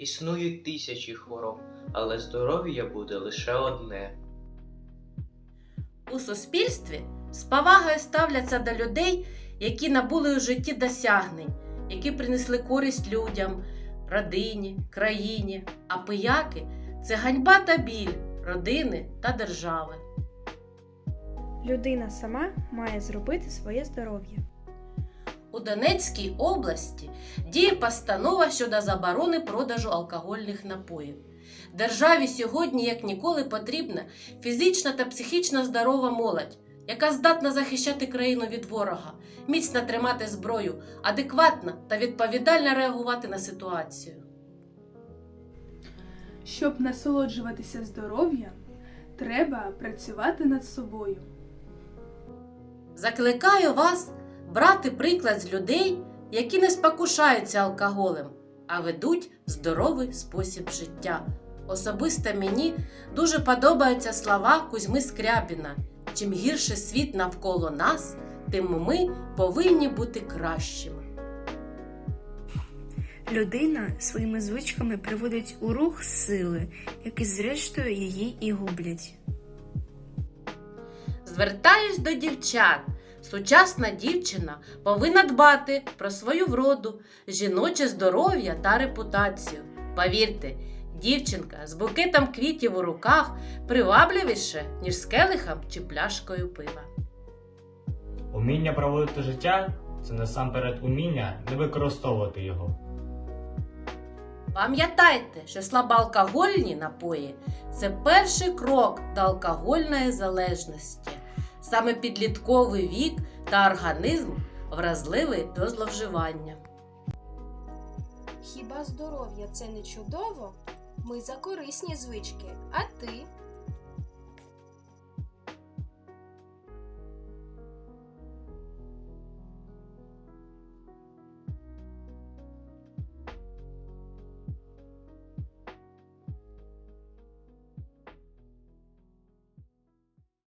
Існують тисячі хвороб, але здоров'я буде лише одне. У суспільстві з повагою ставляться до людей, які набули у житті досягнень, які принесли користь людям, родині, країні, а пияки це ганьба та біль родини та держави. Людина сама має зробити своє здоров'я. У Донецькій області діє постанова щодо заборони продажу алкогольних напоїв. Державі сьогодні, як ніколи, потрібна фізично та психічно здорова молодь, яка здатна захищати країну від ворога, міцно тримати зброю, адекватно та відповідально реагувати на ситуацію. Щоб насолоджуватися здоров'ям, треба працювати над собою. Закликаю вас брати приклад з людей, які не спокушаються алкоголем, а ведуть здоровий спосіб життя. Особисто мені дуже подобаються слова Кузьми Скрябіна. Чим гірше світ навколо нас, тим ми повинні бути кращими. Людина своїми звичками приводить у рух сили, які зрештою її і гублять. Звертаюсь до дівчат. Сучасна дівчина повинна дбати про свою вроду, жіноче здоров'я та репутацію. Повірте, дівчинка з букетом квітів у руках привабливіше, ніж з келихом чи пляшкою пива. Уміння проводити життя це насамперед уміння не використовувати його. Пам'ятайте, що слабоалкогольні напої це перший крок до алкогольної залежності. Саме підлітковий вік та організм вразливий до зловживання. Хіба здоров'я це не чудово? Ми за корисні звички, а ти?